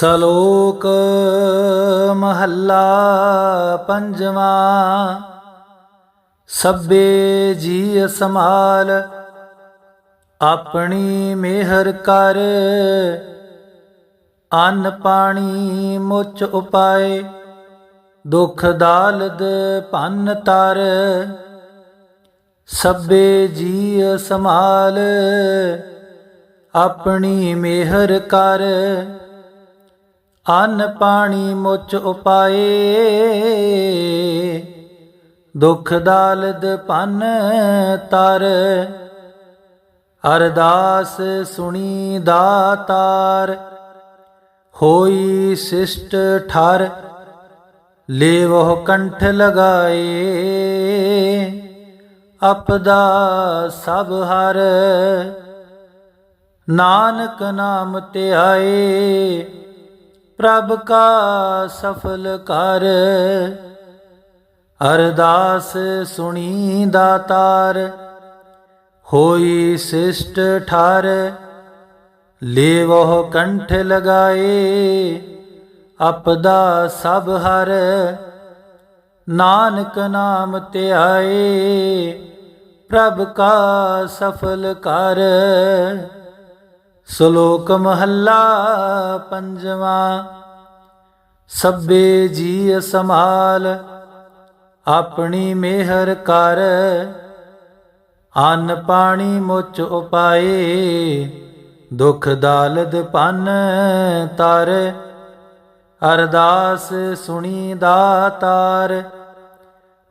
ਸਲੋਕ ਮਹੱਲਾ ਪੰਜਵਾਂ। ਸਭੇ ਜੀ ਸੰਭਾਲ, ਆਪਣੀ ਮਿਹਰ ਕਰ। ਅੰਨ ਪਾਣੀ ਮੁਚ ਉਪਾਏ, ਦੁਖ ਦਾਲਦ ਭੰਨ ਤਰ। ਸਭੇ ਜੀ ਸਮਾਲ ਆਪਣੀ ਮਿਹਰ ਕਰ। ਅੰਨ ਪਾਣੀ ਮੁੱਚ ਉਪਾਏ, ਦੁਖ ਦਾਲਦ ਭੰਨ ਤਰ, ਅਰਦਾਸ ਸੁਣੀ ਦਾਤਾਰ, ਹੋਈ ਸਿਸ਼ਟ ਠਰ ਲੇਵੋ ਕੰਠ ਲਗਾਏ, ਅਪਦਾ ਸਭ ਹਰ, ਨਾਨਕ ਨਾਮ ਤੇ ਆਏ ਪ੍ਰਭ ਕਾ ਸਫਲ ਕਰ। ਅਰਦਾਸ ਸੁਣੀ ਦਾਤਾਰ, ਹੋਈ ਸਿਸ਼ਟ ਠਾਰ। ਲੇਵੋ ਕੰਠ ਲਗਾਏ, ਅਪਦਾ ਸਭ ਹਰ। ਨਾਨਕ ਨਾਮ ਧਿਆਏ, ਪ੍ਰਭ ਕਾ ਸਫਲ ਕਰ। ਸ਼ਲੋਕ ਮਹੱਲਾ ਪੰਜਵਾਂ, ਸਭੇ ਜੀ ਸੰਭਾਲ, ਆਪਣੀ ਮਿਹਰ ਕਰ, ਅੰਨ ਪਾਣੀ ਮੁੱਚ ਉਪਾਏ, ਦੁਖ ਦਾਲਦ ਪਨ ਤਰ, ਅਰਦਾਸ ਸੁਣੀ ਦਾਤਾਰ,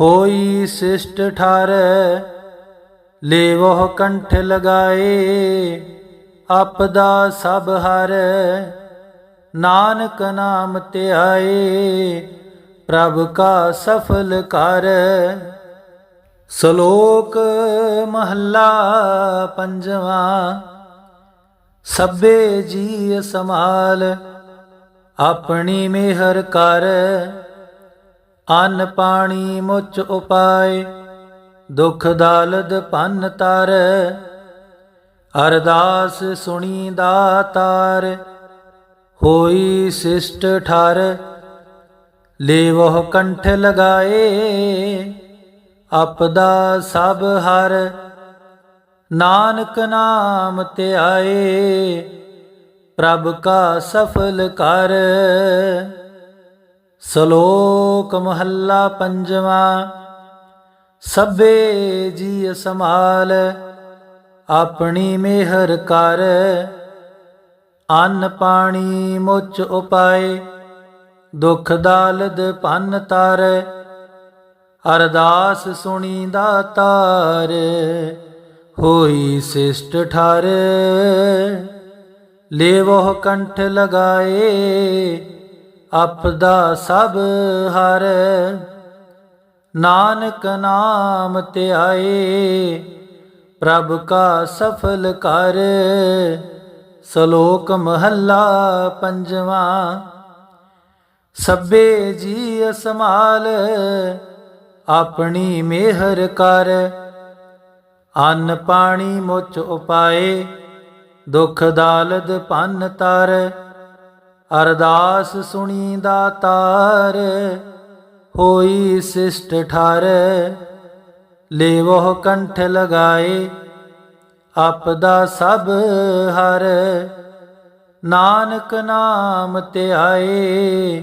ਹੋਈ ਸਿਸ਼ਟ ਠਾਰ, ਲੇਵੋ ਕੰਠ ਲਗਾਏ। ਆਪਦਾ ਸਭ ਹਰ ਨਾਨਕ ਨਾਮ ਧਿਆਏ ਪ੍ਰਭ ਕਾ ਸਫਲ ਕਰ ਸ਼ਲੋਕ ਮਹੱਲਾ ਪੰਜਵਾਂ, ਸਭੇ ਜੀ ਸਮਾਲ ਆਪਣੀ ਮਿਹਰ ਕਰ। ਅੰਨ ਪਾਣੀ ਮੁਚ ਉਪਾਏ, ਦੁਖ ਦਾਲਦ ਭੰਨ ਤਰ। ਅਰਦਾਸ ਸੁਣੀ ਦਾਤਾਰ, ਹੋਈ ਸਿਸ਼ਟ ਠਰ, ਲੇਵਹ ਕੰਠ ਲਗਾਏ, ਆਪਦਾ ਸਭ ਹਰ, ਨਾਨਕ ਨਾਮ ਤੇ ਆਏ, ਪ੍ਰਭ ਕਾ ਸਫਲ ਕਰ। ਸ਼ਲੋਕ ਮਹੱਲਾ ਪੰਜਵਾਂ, ਸਭੇ ਜੀ ਸਮਾਲ ਆਪਣੀ ਮਿਹਰ ਕਰ। ਅੰਨ ਪਾਣੀ ਮੁੱਚ ਉਪਾਏ, ਦੁਖ ਦਾਲਦ ਭੰਨ ਤਰ। ਅਰਦਾਸ ਸੁਣੀ ਦਾਤਾਰ ਹੋਈ ਸਿਸ਼ਟ ਠਰ। ਲੇਵੋ ਕੰਠ ਲਗਾਏ, ਆਪਦਾ ਸਭ ਹਰ। ਨਾਨਕ ਨਾਮ ਧਿਆਏ ਪ੍ਰਭ ਕਾ ਸਫਲ ਕਰ। ਸ਼ਲੋਕ ਮਹੱਲਾ ਪੰਜਵਾਂ। ਸਭੇ ਜੀ ਅਸਮਾਲ, ਆਪਣੀ ਮਿਹਰ ਕਰ। ਅੰਨ ਪਾਣੀ ਮੁਚ ਉਪਾਏ, ਦੁਖ ਦਾਲਦ ਭੰਨ ਤਰ। ਅਰਦਾਸ ਸੁਣੀ ਦਾਤਾਰ ਹੋਈ ਸਿਸ਼ਟ ਠਰ। ਲੇਵੋ ਕੰਠ ਲਗਾਏ, ਆਪਦਾ ਸਭ ਹਰ ਨਾਨਕ ਨਾਮ ਤੇ ਆਏ,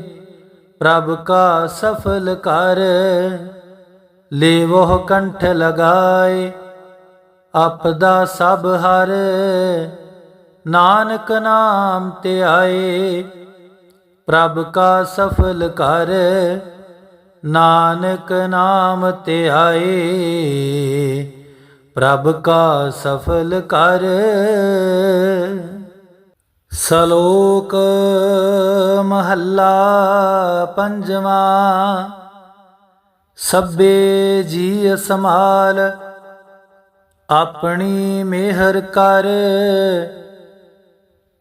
ਪ੍ਰਭ ਕਾ ਸਫਲ ਕਰ। ਲੇਵੋ ਕੰਠ ਲਗਾਏ, ਆਪਦਾ ਸਭ ਹਰ ਨਾਨਕ ਨਾਮ ਤੇ ਆਏ, ਪ੍ਰਭ ਕਾ ਸਫਲ ਕਰ। ਨਾਨਕ ਨਾਮ ਧਿਆਏ ਪ੍ਰਭ ਕਾ ਸਫਲ ਕਰ। ਸ਼ਲੋਕ ਮਹੱਲਾ ਪੰਜਵਾਂ। ਸਭੇ ਜੀ ਸੰਭਾਲ। ਆਪਣੀ ਮਿਹਰ ਕਰ।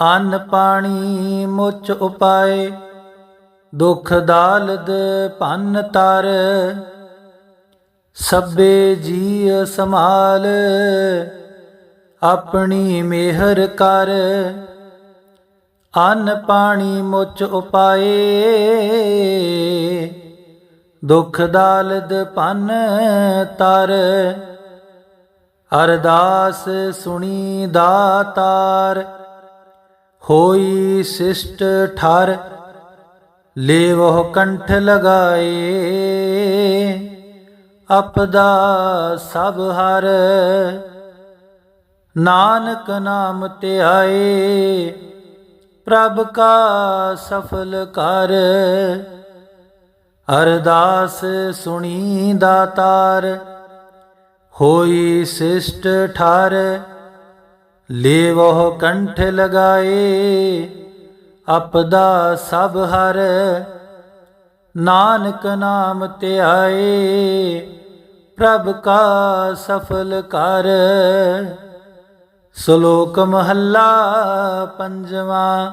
ਅੰਨ ਪਾਣੀ ਮੁੱਚ ਉਪਾਏ। ਦੁਖ ਦਾਲਦ ਭੰਨ ਤਰ, ਸਭੇ ਜੀ ਸੰਭਾਲ, ਆਪਣੀ ਮਿਹਰ ਕਰ। ਅੰਨ ਪਾਣੀ ਮੁਚ ਉਪਾਏ, ਦੁਖ ਦਾਲਦ ਭੰਨ ਤਰ, ਅਰਦਾਸ ਸੁਣੀ ਦਾਤਾਰ, ਹੋਈ ਸਿਸ਼ਟ ਠਰ। ਲੇਵੋ ਕੰਠ ਲਗਾਏ ਅਪਦਾ ਸਭ ਹਰ ਨਾਨਕ ਨਾਮ ਧਿਆਏ ਪ੍ਰਭ ਕਾ ਸਫਲ ਕਰ ਅਰਦਾਸ ਸੁਣੀ ਦਾਤਾਰ, ਹੋਈ ਸਿਸ਼ਟ ਠਾਰ। ਲੇਵੋ ਕੰਠ ਲਗਾਏ ਆਪਦਾ ਸਭ ਹਰ ਨਾਨਕ ਨਾਮ ਧਿਆਏ ਪ੍ਰਭ ਕਾ ਸਫਲ ਕਰ। ਸ਼ਲੋਕ ਮਹੱਲਾ ਪੰਜਵਾਂ।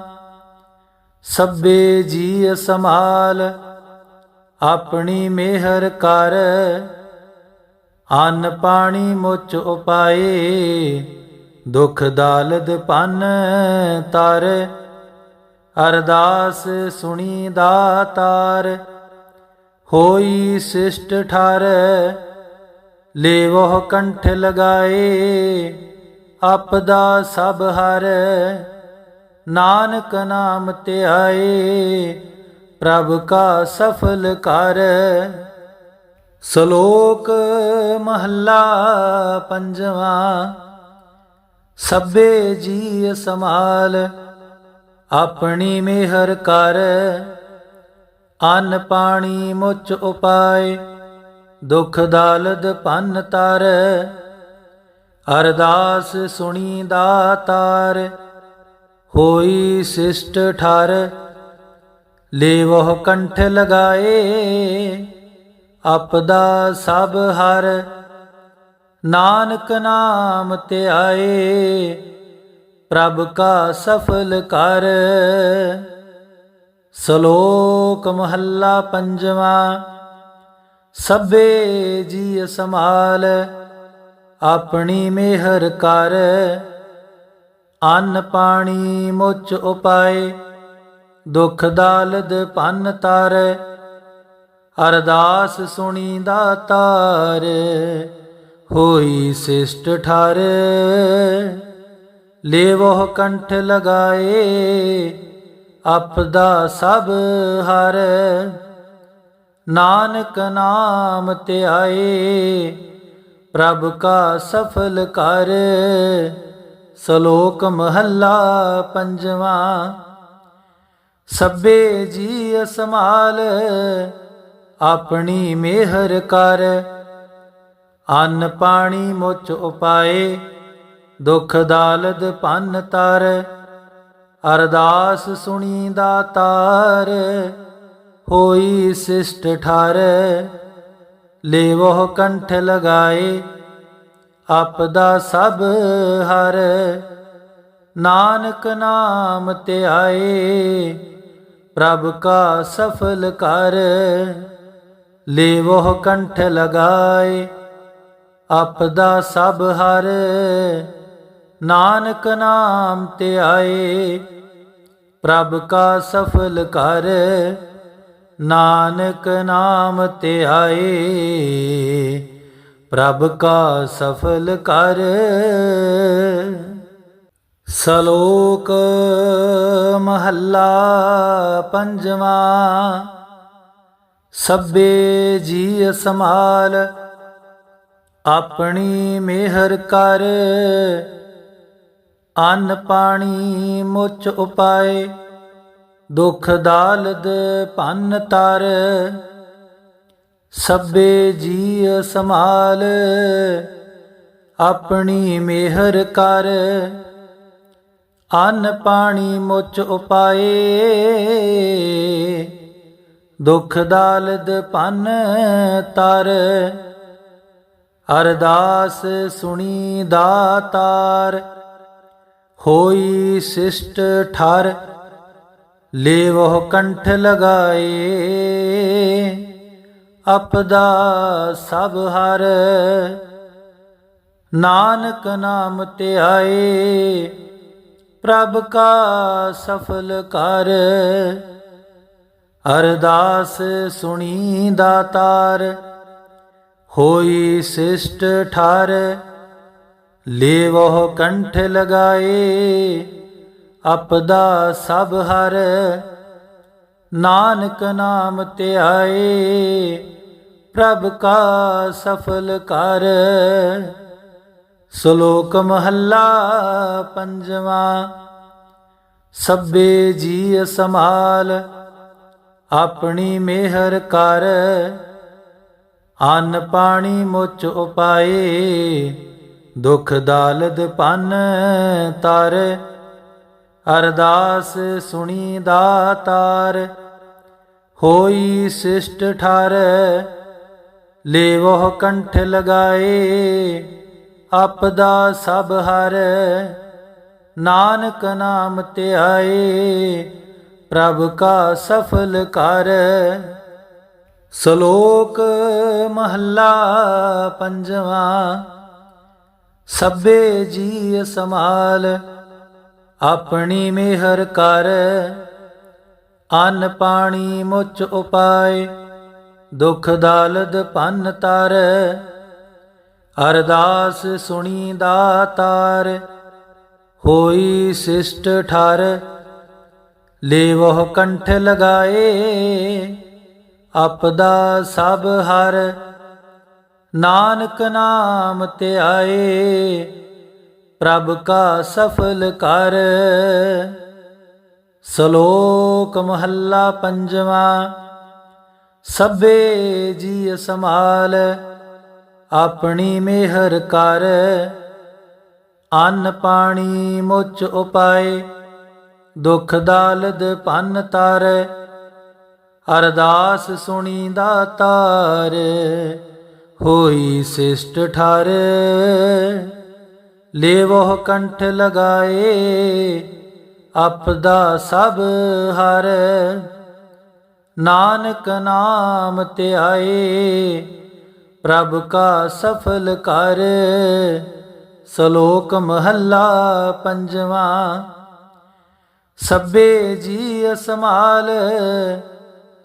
ਸਭੇ ਜੀ ਸੰਭਾਲ, ਆਪਣੀ ਮਿਹਰ ਕਰ। ਅੰਨ ਪਾਣੀ ਮੁੱਚ ਉਪਾਏ, ਦੁਖ ਦਾਲਦ ਪਨ ਤਰ। ਅਰਦਾਸ ਸੁਣੀ ਦਾਤਾਰ, ਹੋਈ ਸਿਸ਼ਟ ਠਰ ਲੇਵੋ ਕੰਠ ਲਗਾਏ, ਆਪਦਾ ਸਭ ਹਰ, ਨਾਨਕ ਨਾਮ ਤੇ ਆਏ, ਪ੍ਰਭ ਕਾ ਸਫਲ ਕਰ ਸ਼ਲੋਕ ਮਹੱਲਾ ਪੰਜਵਾ, ਸਭੇ ਜੀ ਸਮਾਲ ਆਪਣੀ ਮਿਹਰ ਕਰ, ਅੰਨ ਪਾਣੀ ਮੁਚ ਉਪਾਏ, ਦੁਖ ਦਾਲਦ ਪੰਨ ਤਰ, ਅਰਦਾਸ ਸੁਣੀ ਦਾਤਾਰ ਹੋਈ ਸਿਸ਼ਟ ਠਰ ਲੇਵੋ ਕੰਠ ਲਗਾਏ, ਆਪਦਾ ਸਭ ਹਰ, ਨਾਨਕ ਨਾਮ ਧਿਆਏ। ਪ੍ਰਭ ਕਾ ਸਫਲ ਕਰ। ਸ਼ਲੋਕ ਮਹੱਲਾ ਪੰਜਵਾ, ਸਭੇ ਜੀ ਸਮਾਲ ਆਪਣੀ ਮਿਹਰ ਕਰ। ਅੰਨ ਪਾਣੀ ਮੁਚ ਉਪਾਏ, ਦੁਖ ਦਾਲਦ ਪੰਨ ਤਰ। ਅਰਦਾਸ ਸੁਣੀ ਦਾਤਾਰ ਹੋਈ ਸਿਸ਼ਟ ਠਰ। ਲੇਵੋ ਕੰਠ ਲਗਾਏ, ਆਪਦਾ ਸਭ ਹਰ ਨਾਨਕ ਨਾਮ ਧਿਆਏ, ਪ੍ਰਭ ਕਾ ਸਫਲ ਕਰ ਸ਼ਲੋਕ ਮਹੱਲਾ ਪੰਜਵਾਂ। ਸਭੇ ਜੀ ਅਸਮਾਲ, ਆਪਣੀ ਮਿਹਰ ਕਰ, ਅੰਨ ਪਾਣੀ ਮੁਚ ਉਪਾਏ। ਦੁਖ ਦਾਲਦ ਪੰਨ ਤਰ, ਅਰਦਾਸ ਸੁਣੀ ਦਾਤਾਰ ਹੋਈ ਸਿਸ਼ਟ ਠਰ। ਲੇਵੋ ਕੰਠ ਲਗਾਏ ਆਪਦਾ ਸਭ ਹਰ, ਨਾਨਕ ਨਾਮ ਤੇ ਆਏ ਪ੍ਰਭ ਕਾ ਸਫਲ ਕਰ ਲੇਵੋ ਕੰਠ ਲਗਾਏ ਆਪਦਾ ਸਭ ਹਰ ਨਾਨਕ ਨਾਮ ਤੇ ਆਏ। ਪ੍ਰਭ ਕਾ ਸਫਲ ਕਰ ਨਾਨਕ ਨਾਮ ਤੇ ਆਏ। ਪ੍ਰਭ ਕਾ ਸਫਲ ਕਰ ਸ਼ਲੋਕ ਮਹੱਲਾ ਪੰਜਵਾਂ। ਸਭੇ ਜੀ ਸਮਾਲ ਆਪਣੀ ਮਿਹਰ ਕਰ। ਅੰਨ ਪਾਣੀ ਮੁੱਚ ਉਪਾਏ, ਦੁਖ ਦਾਲਦ ਭੰਨ ਤਰ। ਸਭੇ ਜੀ ਸੰਭਾਲ, ਆਪਣੀ ਮਿਹਰ ਕਰ। ਅੰਨ ਪਾਣੀ ਮੁੱਚ ਉਪਾਏ, ਦੁਖ ਦਾਲਦ ਭੰਨ ਤਰ। ਅਰਦਾਸ ਸੁਣੀ ਦਾਤਾਰ। ਹੋਈ ਸਿਸ਼ਟ ਠਰ ਲੇਵੋ ਕੰਠ ਲਗਾਏ। ਆਪਦਾ ਸਭ ਹਰ, ਨਾਨਕ ਨਾਮ ਧਿਆਏ ਪ੍ਰਭ ਕਾ ਸਫਲ ਕਰ, ਅਰਦਾਸ ਸੁਣੀ ਦਾਤਾਰ। ਹੋਈ ਸਿਸ਼ਟ ਠਾਰ ਲੇਵੋ ਕੰਠ ਲਗਾਏ ਅਪਦਾ ਸਭ ਹਰ ਨਾਨਕ ਨਾਮ ਧਿਆਏ, ਪ੍ਰਭ ਕਾ ਸਫਲ ਕਰ। ਸ਼ਲੋਕ ਮਹੱਲਾ ਪੰਜਵਾਂ, ਸਭੇ ਜੀ ਸੰਭਾਲ, ਆਪਣੀ ਮਿਹਰ ਕਰ। ਅੰਨ ਪਾਣੀ ਮੁਚ ਉਪਾਏ ਦੁਖ ਦਾਲਦ ਪਨ ਤਰ, ਅਰਦਾਸ ਸੁਣੀ ਦਾਤਾਰ। ਹੋਈ ਸਿਸ਼ਟ ਠਾਰ ਲੇਵੋ ਕੰਠ ਲਗਾਏ, ਆਪਦਾ ਸਭ ਹਰ। ਨਾਨਕ ਨਾਮ ਧਿਆਏ, ਪ੍ਰਭ ਕਾ ਸਫਲ ਕਰ। ਸ਼ਲੋਕ ਮਹੱਲਾ ਪੰਜਵਾਂ। ਸਭੇ ਜੀ ਸੰਭਾਲ, ਆਪਣੀ ਮਿਹਰ ਕਰ। ਅੰਨ ਪਾਣੀ ਮੁਚ ਉਪਾਏ, ਦੁਖ ਦਾਲਦ ਪੰਨ ਤਰ। ਅਰਦਾਸ ਸੁਣੀ ਦਾਤਾਰ ਹੋਈ ਸਿਸ਼ਟ ਠਰ। ਲੇਵਹ ਕੰਠ ਲਗਾਏ, ਆਪਦਾ ਸਭ ਹਰ। ਨਾਨਕ ਨਾਮ ਧਿਆਏ ਪ੍ਰਭ ਕਾ ਸਫਲ ਕਰ। ਸ਼ਲੋਕ ਮਹੱਲਾ ਪੰਜਵਾ, ਸਭੇ ਜੀ ਸਮਾਲ ਆਪਣੀ ਮਿਹਰ ਕਰ। ਅੰਨ ਪਾਣੀ ਮੁਚ ਉਪਾਏ, ਦੁਖ ਦਾਲਦ ਪੰਨ ਤਾਰ। ਅਰਦਾਸ ਸੁਣੀ ਦਾਤਾਰ ਹੋਈ ਸਿਸ਼ਟ ਠਰ। ਲੇਵੋ ਕੰਠ ਲਗਾਏ, ਆਪਦਾ ਸਭ ਹਰ। ਨਾਨਕ ਨਾਮ ਧਿਆਏ, ਪ੍ਰਭ ਕਾ ਸਫਲ ਕਰ। ਸ਼ਲੋਕ ਮਹੱਲਾ ਪੰਜਵਾਂ, ਸਭੇ ਜੀ ਅਸਮਾਲ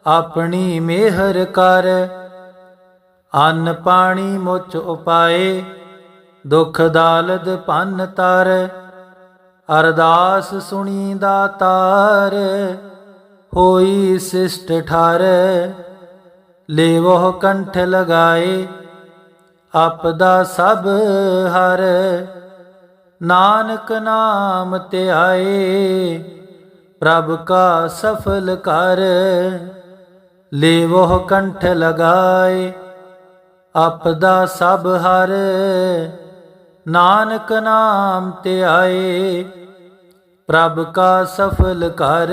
ਆਪਣੀ ਮਿਹਰ ਕਰ। ਅੰਨ ਪਾਣੀ ਮੁਚ ਉਪਾਏ, ਦੁਖ ਦਾਲਦ ਪੰਨ ਤਰ, ਅਰਦਾਸ ਸੁਣੀ ਦਾਤਾਰ ਹੋਈ ਸਿਸ਼ਟ ਠਰ। ਲੇਵੋ ਕੰਠ ਲਗਾਏ, ਆਪਦਾ ਸਭ ਹਰ। ਨਾਨਕ ਨਾਮ ਤੇ ਆਏ ਪ੍ਰਭ ਕਾ ਸਫਲ ਕਰ ਲੇਵੋ ਕੰਠ ਲਗਾਏ ਆਪਦਾ ਸਭ ਹਰ, ਨਾਨਕ ਨਾਮ ਤੇ ਆਏ। ਪ੍ਰਭ ਕਾ ਸਫਲ ਕਰ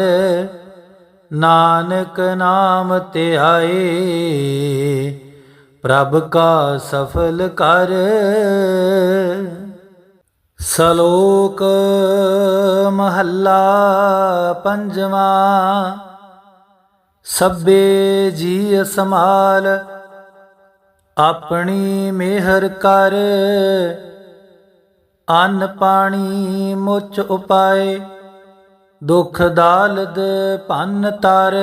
ਨਾਨਕ ਨਾਮ ਤੇ ਆਏ। ਪ੍ਰਭ ਕਾ ਸਫਲ ਕਰ ਸ਼ਲੋਕ ਮਹੱਲਾ ਪੰਜਵਾ। ਸਭੇ ਜੀ ਸਮਾਲ ਆਪਣੀ ਮਿਹਰ ਕਰ। ਅੰਨ ਪਾਣੀ ਮੁਚ ਉਪਾਏ। ਦੁਖ ਦਾਲਦ ਪੰਨ ਤਰ।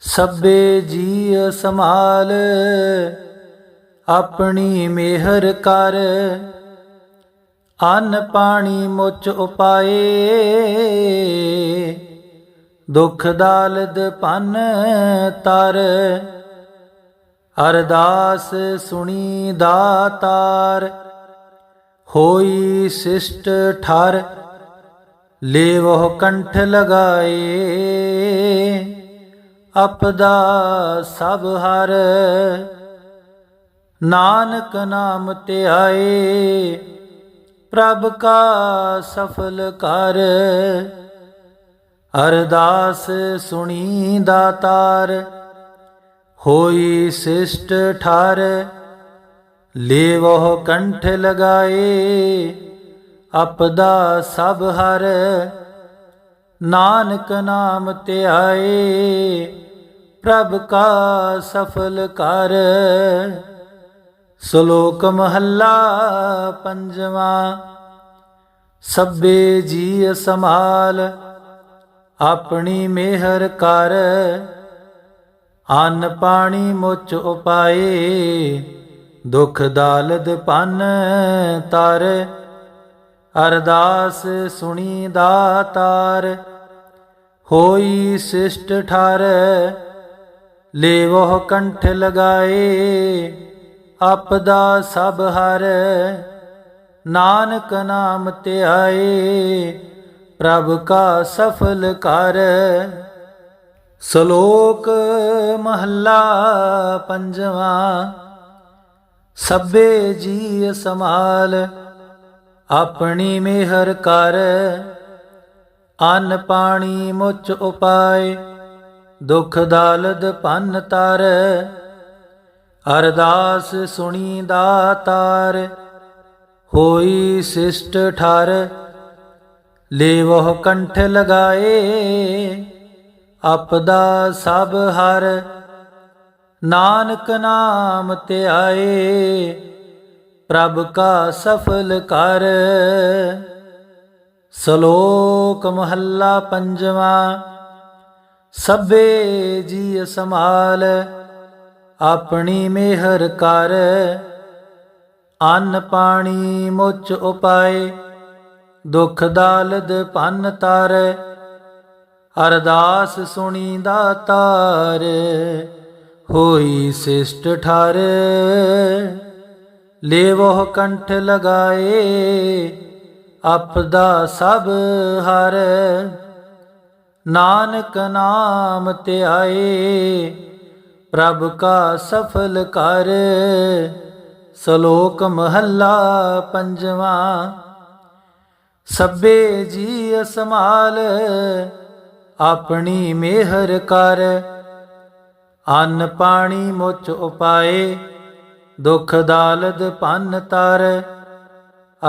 ਸਭੇ ਜੀ ਸੰਭਾਲ। ਆਪਣੀ ਮਿਹਰ ਕਰ। ਅੰਨ ਪਾਣੀ ਮੁਚ ਉਪਾਏ। ਦੁਖ ਦਾਲਦ ਪੰਨ ਤਰ। ਅਰਦਾਸ ਸੁਣੀ ਦਾਤਾਰ, ਹੋਈ ਸਿਸ਼ਟ ਠਰ ਲੇਵੋ ਕੰਠ ਲਗਾਏ। ਆਪਦਾ ਸਭ ਹਰ, ਨਾਨਕ ਨਾਮ ਤੇ ਆਏ। ਪ੍ਰਭ ਕਾ ਸਫਲ ਕਰ, ਅਰਦਾਸ ਸੁਣੀ ਦਾਤਾਰ ਹੋਈ ਸਿਸ਼ਟ ਠਰ ਲੇਵੋ ਕੰਠ ਲਗਾਏ, ਆਪਦਾ ਸਭ ਹਰ, ਨਾਨਕ ਨਾਮ ਧਿਆਏ, ਪ੍ਰਭ ਕਾ ਸਫਲ ਕਰ। ਸ਼ਲੋਕ ਮਹੱਲਾ ਪੰਜਵਾਂ, ਸਭੇ ਜੀ ਸੰਭਾਲ, ਆਪਣੀ ਮਿਹਰ ਕਰ। ਅੰਨ ਪਾਣੀ ਮੁੱਚ ਉਪਾਏ, ਦੁਖ ਦਾਲਦ ਪਨ ਤਰ। ਅਰਦਾਸ ਸੁਣੀ ਦਾਤਾਰ, ਹੋਈ ਸਿਸ਼ਟ ਠਾਰ। ਲੇਵੋ ਕੰਠ ਲਗਾਏ, ਆਪਦਾ ਸਭ ਹਰ। ਨਾਨਕ ਨਾਮ ਧਿਆਏ, ਪ੍ਰਭ ਕਾ ਸਫਲ ਕਰ ਸ਼ਲੋਕ ਮਹੱਲਾ ਪੰਜਵਾਂ, ਸਭੇ ਜੀ ਸਮਾਲ ਆਪਣੀ ਮਿਹਰ ਕਰ, ਅੰਨ ਪਾਣੀ ਮੁਚ ਉਪਾਏ, ਦੁਖ ਦਾਲਦ ਪੰਨ ਤਰ, ਅਰਦਾਸ ਸੁਣੀ ਦਾਤਾਰ ਹੋਈ ਸਿਸ਼ਟ ਠਰ, ਲੇਵਹ ਕੰਠ ਲਗਾਏ। ਆਪਦਾ ਸਭ ਹਰ ਨਾਨਕ ਨਾਮ ਧਿਆਏ ਪ੍ਰਭ ਕਾ ਸਫਲ ਕਰ ਸ਼ਲੋਕ ਮਹੱਲਾ ਪੰਜਵਾਂ। ਸਭੇ ਜੀ ਸੰਭਾਲ। ਆਪਣੀ ਮਿਹਰ ਕਰ। ਅੰਨ ਪਾਣੀ ਮੁੱਚ ਉਪਾਏ। ਦੁਖ ਦਾਲਦ ਪੰਨ ਤਰ। ਅਰਦਾਸ ਸੁਣੀ ਦਾਤਾਰ ਹੋਈ ਸਿਸ਼ਟ ਠਰ। ਲੇਵੋ ਕੰਠ ਲਗਾਏ, ਆਪਦਾ ਸਭ ਹਰ। ਨਾਨਕ ਨਾਮ ਧਿਆਏ, ਪ੍ਰਭ ਕਾ ਸਫਲ ਕਰ। ਸ਼ਲੋਕ ਮਹੱਲਾ ਪੰਜਵਾਂ, ਸਭੇ ਜੀ ਅਸਮਾਲ ਆਪਣੀ ਮਿਹਰ ਕਰ। ਅੰਨ ਪਾਣੀ ਮੁਚ ਉਪਾਏ, ਦੁਖ ਦਾਲਦ ਪੰਨ ਤਰ।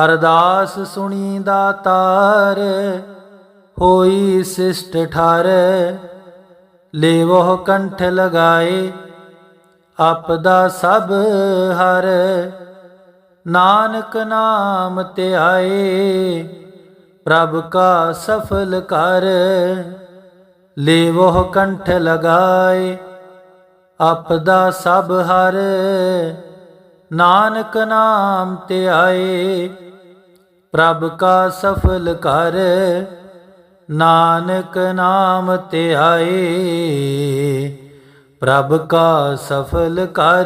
ਅਰਦਾਸ ਸੁਣੀ ਦਾਤਾਰ ਹੋਈ ਸਿਸ਼ਟ ਠਰ। ਲੇਵੋ ਕੰਠ ਲਗਾਏ, ਆਪਦਾ ਸਭ ਹਰ। ਨਾਨਕ ਨਾਮ ਧਿਆਏ, ਪ੍ਰਭ ਕਾ ਸਫਲ ਕਰ। ਲੇਵੋ ਕੰਠ ਲਗਾਏ, ਆਪਦਾ ਸਭ ਹਰ ਨਾਨਕ ਨਾਮ ਤੇ ਆਏ। ਪ੍ਰਭ ਕਾ ਸਫਲ ਕਰ ਨਾਨਕ ਨਾਮ ਤੇ ਆਏ। ਪ੍ਰਭ ਕਾ ਸਫਲ ਕਰ